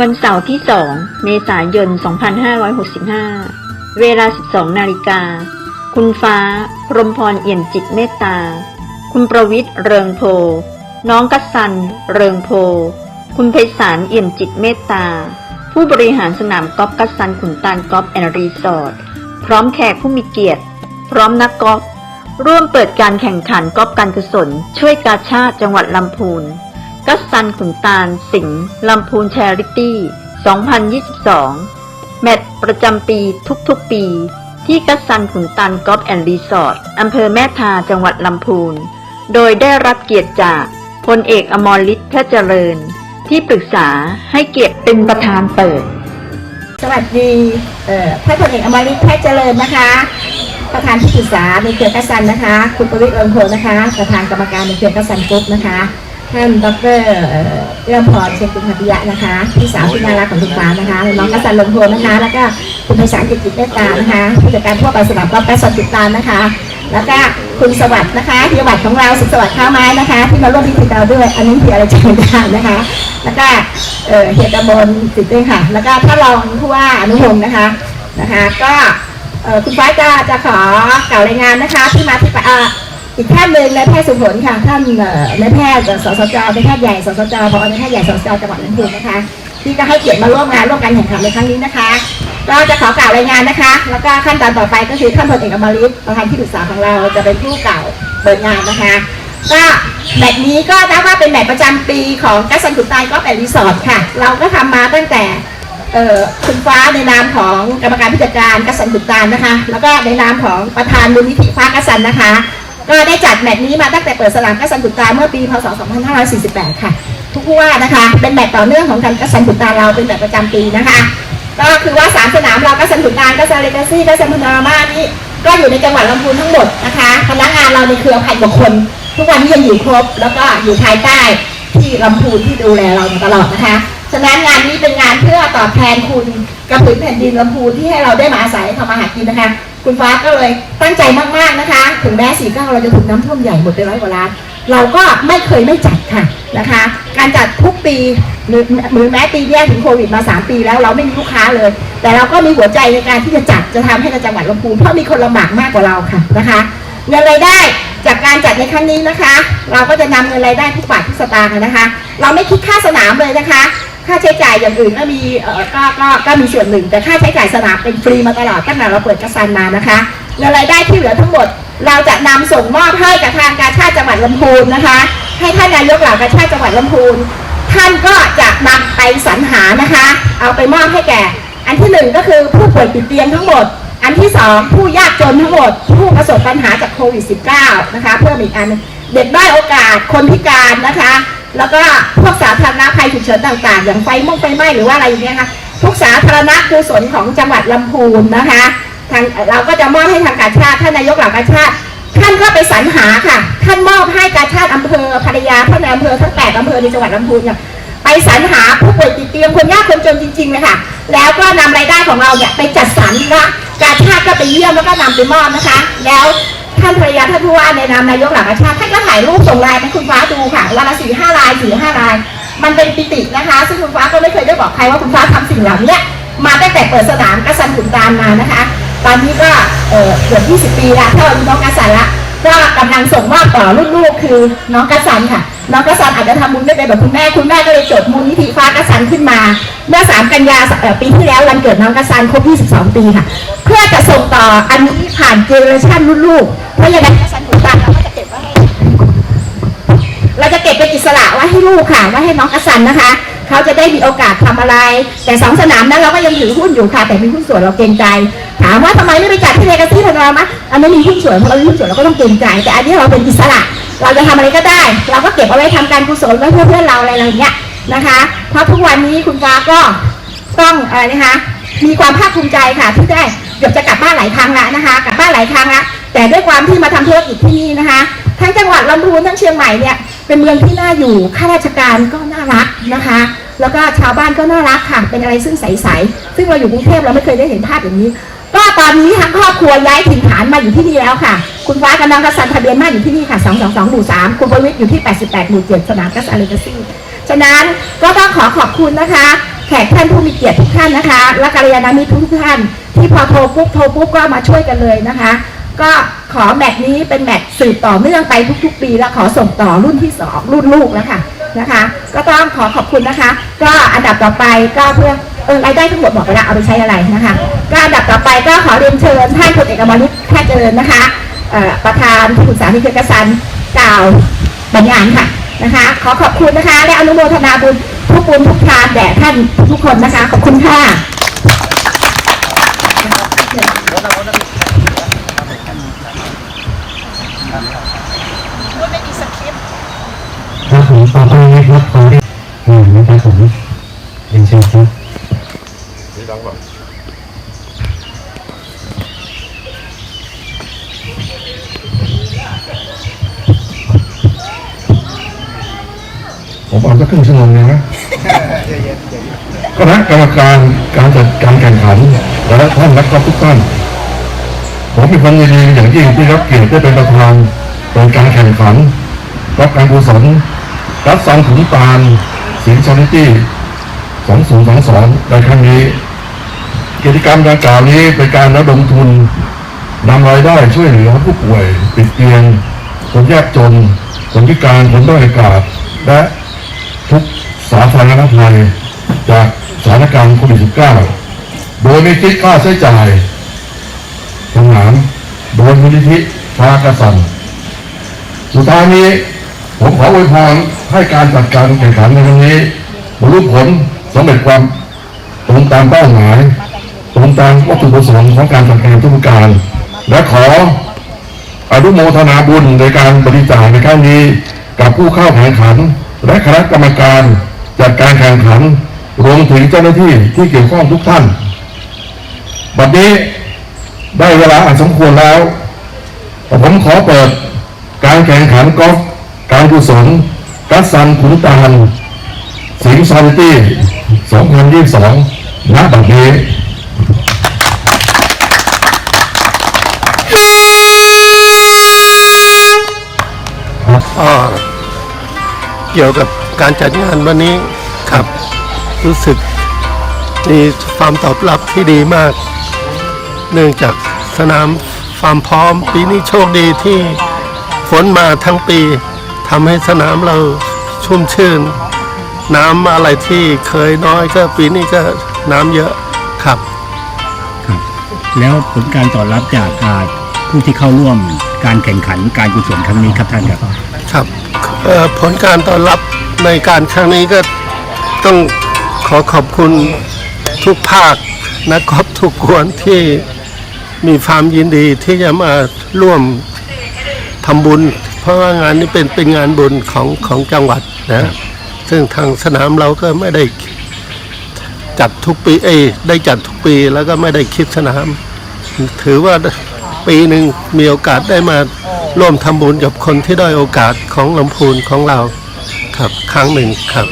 วันเสาร์ที่ 2 เมษายน 2565 เวลา 12 นาฬิกา คุณฟ้า พรหมพรเอี่ยมจิตเมตตา คุณประวิทย์เริงโพ น้องกัสซัน เริงโพ คุณไพศาลเอี่ยมจิตเมตตา ผู้บริหารสนามกอล์ฟกัสซันขุนตาลกอล์ฟแอนด์รีสอร์ท พร้อมแขกผู้มีเกียรติ พร้อมนักกอล์ฟ ร่วมเปิดการแข่งขันกอล์ฟการกุศล ช่วยกาชาติจังหวัดลำพูน กัสซันขุนตาล สิงห์ลำพูนแชริตี้ 2022 แมตช์ประจำปีทุกๆปี ที่กัสซันขุนตาลกอล์ฟแอนด์รีสอร์ทอำเภอแม่ทาจังหวัดลำพูน โดยได้รับเกียรติจากพลเอกอมรฤทธิ์แพทย์เจริญ ที่ปรึกษาให้เกียรติเป็นประธานเปิด สวัสดีท่านพลเอกอมริตแพทย์เจริญนะคะประธานที่ปรึกษาในเครือกัสซันนะคะ คุณประวิตรเอิงโพนะคะ ประธานกรรมการในเครือกัสซันกรุ๊ปนะคะ ท่านดรเอื้อมพรเชยกุลพัทยะนะคะพี่สาวที่น่ารักของคุณฟ้านะคะน้องกัสซันลงโพนะคะ แล้วก็คุณไพศาลจิตจิตเมตตานะคะผู้จัดการทั่วไปสนามกอล์ฟกัสซันติดตามนะคะ แล้วก็คุณสวัสดิ์นะคะพิยวัตรของเราสุขสวัสดิ์ข้าวไม้นะคะ ที่มาร่วมพิธีเราด้วย อันนี้คืออะไรจำไม่ได้นะคะ แล้วก็เฮียตะบนติดด้วยค่ะ แล้วก็ท่านรองผู้ว่าอนุพงศ์นะคะนะคะ ก็คุณฟ้าจะจะขอกล่าวรายงานนะคะที่มาที่ไป อีกท่านหนึ่งนายแพทย์สุผลค่ะ ท่านนายแพทย์สสจนายแพทย์ใหญ่สสจพอนายแพทย์ใหญ่สสจจังหวัดลำพูนนะคะ ที่จะให้เกียรติมาร่วมงานร่วมการแข่งขันในครั้งนี้นะคะก็จะขอกล่าวรายงานนะคะ แล้วก็ขั้นตอนต่อไปก็คือท่านพลเอกอมริตประธานที่ปรึกษาของเราจะเป็นผู้กล่าวเปิดงานนะคะ ก็แมตช์นี้ก็นับว่าเป็นแมตช์ประจำปีของกัสซันขุนตายก็เป็นรีสอร์ทค่ะ เราก็ทำมาตั้งแต่คุณฟ้าในนามของกรรมการผู้จัดการกัสซันขุนตาลนะคะ แล้วก็ในนามของประธานมูลนิธิฟ้ากัสซันนะคะ ก็ได้จัดแมตช์นี้มาตั้งแต่เปิดสนามกัสันขุนตาเมื่อปีพศ 2548 ค่ะ ทุกผู้ว่านะคะ เป็นแมตช์ต่อเนื่องของการกัสันขุนตาเราเป็นแมตช์ประจำปีนะคะ ก็คือว่าสามสนามเรากัสันขุนตากัสซันเลกาซี่กัสันพนรามานี่ก็อยู่ในจังหวัดลำพูนทั้งหมดนะคะ พนักงานเราในเครือพันกว่าคน ทุกวันนี้ยังอยู่ครบ แล้วก็อยู่ภายใต้ที่ลำพูนที่ดูแลเราตลอดนะคะ ฉะนั้นงานนี้เป็นงานเพื่อตอบแทนคุณกระผืนแผ่นดินลำพูนที่ให้เราได้มาอาศัยทำมาหากินนะคะ คุณฟ้าก็เลยตั้งใจมากๆนะคะถึงแม้สี่เก้าเราจะถูกน้ำท่วมใหญ่หมดไปร้อยกว่าล้านเราก็ไม่เคยไม่จัดค่ะนะคะ การจัดทุกปีหรือหรือแม้ปีเนี้ยถึงโควิดมา 3 ปีแล้วเราไม่มีลูกค้าเลย แต่เราก็มีหัวใจในการที่จะจัดจะทำให้ในจังหวัดลำพูนเพราะมีคนลำบากมากกว่าเราค่ะนะคะเงินรายได้จากการจัดในครั้งนี้นะคะ เราก็จะนำเงินรายได้ทุกบาททุกสตางค์นะคะ เราไม่คิดค่าสนามเลยนะคะ ค่าใช้จ่ายอย่างอื่นก็มีเออก็ก็ก็มีส่วนหนึ่ง แต่ค่าใช้จ่ายสนามเป็นฟรีมาตลอดตั้งแต่เราเปิดกระซันมานะคะเงินรายได้ที่เหลือทั้งหมด เราจะนำส่งมอบให้กับทางการชาติจังหวัดลำพูนนะคะ ให้ท่านนายกเหล่าการชาติจังหวัดลำพูนท่านก็จะนำไปสรรหานะคะ เอาไปมอบให้แก่ อันที่หนึ่งก็คือผู้ป่วยติดเตียงทั้งหมด อันที่สองผู้ยากจนทั้งหมด ผู้ประสบปัญหาจากโควิด -19 นะคะเพิ่มอีกอันเด็กด้อยโอกาสคนพิการนะคะ แล้วก็พวกสาธารณภัยฉุกเฉินต่างๆ อย่างไฟม่วงไฟไหม้หรือว่าอะไรอย่างเงี้ยค่ะทุกสาธารณกุศลของจังหวัดลำพูนนะคะทางเราก็จะมอบให้ทางการชาติท่านนายกหล่าการชาติท่านก็ไปสรรหาค่ะ ท่านมอบให้การชาติอำเภอภรรยาท่านในอำเภอทั้งแปดอำเภอในจังหวัดลำพูนเนี่ยไปสรรหาผู้ป่วยติดเตียงคนยากคนจนจริงๆเลยค่ะ แล้วก็นำรายได้ของเราเนี่ยไปจัดสรรนะการชาติก็ไปเยี่ยมแล้วก็นำไปมอบนะคะ แล้ว ท่านภรรยาท่านผู้ว่าในนามนายกหล่ากาชาติท่านก็ถ่ายรูปส่งไลน์ให้คุณฟ้าดูค่ะวันละสี่ห้าลายสี่ห้าลาย มันเป็นปิตินะคะ ซึ่งคุณฟ้าก็ไม่เคยได้บอกใครว่าคุณฟ้าทำสิ่งเหล่านี้มาตั้งแต่เปิดสนามกระสันขุนตาลมานะคะ ตอนนี้ก็เอ่อเกือบ 20 ปีละถ้าเรามีน้องกระสันละ ก็กำลังส่งมอบต่อรุ่นลูกคือน้องกระสันค่ะ น้องกระสันอาจจะทำบุญได้เป็นแบบคุณแม่คุณแม่ก็เลยจดมูลนิธิฟ้ากระสันขึ้นมา เมื่อ 3 กันยาปีที่แล้ววันเกิดน้องกระสันครบ 22 ปีค่ะ เพื่อจะส่งต่ออันนี้ผ่านเจเนอเรชันรุ่นลูกเพราะอย่างนั้นกระสันขุนตาเราก็จะเก็บไว้ให้เราจะเก็บเป็นอิสระไว้ให้ลูกค่ะไว้ให้น้องกระสันนะคะเขาจะได้มีโอกาสทำอะไร แต่สองสนามนั้นเราก็ยังถือหุ้นอยู่ค่ะ แต่มีหุ้นส่วนเราเกรงใจ ถามว่าทำไมไม่ไปจัดที่เลกาซี่พนามะอันนั้มีหุ้นส่วนเพราะเรามีหุ้นส่วนเราก็ต้องเกรงใจ แต่อันนี้เราเป็นอิสระ เราจะทำอะไรก็ได้ เราก็เก็บเอาไว้ทำการกุศลไว้เพื่อเพื่อนเราอะไรอย่างเงี้ยนะคะ เพราะทุกวันนี้คุณฟ้าก็ต้องอะไรนะคะมีความภาคภูมิใจค่ะที่ได้เกือบจะกลับบ้านหลายครั้งแล้วนะคะกลับบ้านหลายครั้งแล้วแต่ด้วยความที่มาทำธุรกิจที่นี่นะคะทั้งจังหวัดลำพูนทั้งเชียงใหม่เนี่ยเป็นเมืองที่น่าอยู่ข้าราชการก็น่ารักนะคะ แล้วก็ชาวบ้านก็น่ารักค่ะเป็นอะไรซึ่งใสๆซึ่งเราอยู่กรุงเทพเราไม่เคยได้เห็นภาพอย่างนี้ ก็ตอนนี้ทั้งครอบครัวย้ายถิ่นฐานมาอยู่ที่นี่แล้วค่ะ คุณฟ้ากับน้องกษันทะเบียนบ้านอยู่ที่นี่ค่ะ 222หมู่3คุณประวิทย์อยู่ที่ 88หมู่7สนามกัสอาเลกซี่ฉะนั้นก็ต้องขอขอบคุณนะคะ แขกท่านผู้มีเกียรติทุกท่านนะคะ และกัลยาณมิตรทุกท่าน ที่พอโทรปุ๊บโทรปุ๊บก็มาช่วยกันเลยนะคะ ก็ขอแมตช์นี้เป็นแมตช์สืบต่อเนื่องไปทุก ๆ ปีและขอส่งต่อรุ่นที่สองรุ่นลูกแล้วค่ะนะคะ ก็ต้องขอขอบคุณนะคะ ก็อันดับต่อไปก็เพื่อ รายได้ทั้งหมดบอกไปแล้วเอาไปใช้อะไรนะคะก็อันดับต่อไปก็ขอเรียนเชิญท่านพลเอกอมริตแพทย์เจริญนะคะประธานที่ปรึกษานิเทศกสันกล่าวบรรยายค่ะนะคะ ขอขอบคุณนะคะ และอนุโมทนาบุญทุกบุญทุกทานแด่ท่านทุกคนนะคะ ขอบคุณค่ะครับผมต่อไปนะครับขอเรียนอืมนะครับผมเรียนเชิญครับ ผมเอาสักครึ่งชั่วโมงเลยนะคณะกรรมการการจัดการแข่งขันและท่านนักกอล์ฟทุกท่านผมมีความยินดีอย่างยิ่งที่รับเกียรติได้เป็นประธานเป็นการแข่งขันรับการกุศลรับซองถุงตาลสิงห์ชาริตี้2022ในครั้งนี้ กิจกรรมดังกล่าวนี้เป็นการระดมทุนนำรายได้ช่วยเหลือผู้ป่วยติดเตียงคนยากจนคนพิการคนด้อยโอกาสและทุกสาธารณภัยจากสถานการณ์โควิด -19 โดยไม่คิดค่าใช้จ่ายทำงานโดยมูลนิธิฟ้ากระสันสุดท้ายนี้ผมขออวยพรให้การจัดการแข่งขันในครั้งนี้บรรลุผลสำเร็จความตรงตามเป้าหมาย ตรงตามวัตถุประสงค์ของการจัดการทุกการ และขออนุโมทนาบุญในการบริจาคในครั้งนี้กับผู้เข้าแข่งขัน และคณะกรรมการจัดการแข่งขันรวมถึงเจ้าหน้าที่ที่เกี่ยวข้องทุกท่าน บัดนี้ได้เวลาอันสมควรแล้ว ผมขอเปิดการแข่งขันกอล์ฟการกุศลกัสซันขุนตาลสิงห์ซาริตี้ 2022 ณ บัดนี้ เกี่ยวกับการจัดงานวันนี้ครับ รู้สึกมีความตอบรับที่ดีมาก เนื่องจากสนามความพร้อม ปีนี้โชคดีที่ฝนมาทั้งปีทำให้สนามเราชุ่มชื่น น้ำอะไรที่เคยน้อยก็ปีนี้ก็น้ำเยอะครับครับแล้วผลการตอบรับจากผู้ที่เข้าร่วม การแข่งขันการกุศลครั้งนี้ครับท่านครับครับผลการต้อนรับในการครั้งนี้ก็ต้องขอขอบคุณทุกภาคนักกอล์ฟทุกคนที่มีความยินดีที่จะมาร่วมทำบุญ เพราะว่างานนี้เป็นเป็นงานบุญของของจังหวัดนะซึ่งทางสนามเราก็ไม่ได้จัดทุกปีเอได้จัดทุกปีแล้วก็ไม่ได้คิดสนาม ถือว่า ปีหนึ่งมีโอกาสได้มาร่วมทำบุญกับคนที่ด้อยโอกาสของลำพูนของเราครับครั้งหนึ่งครับ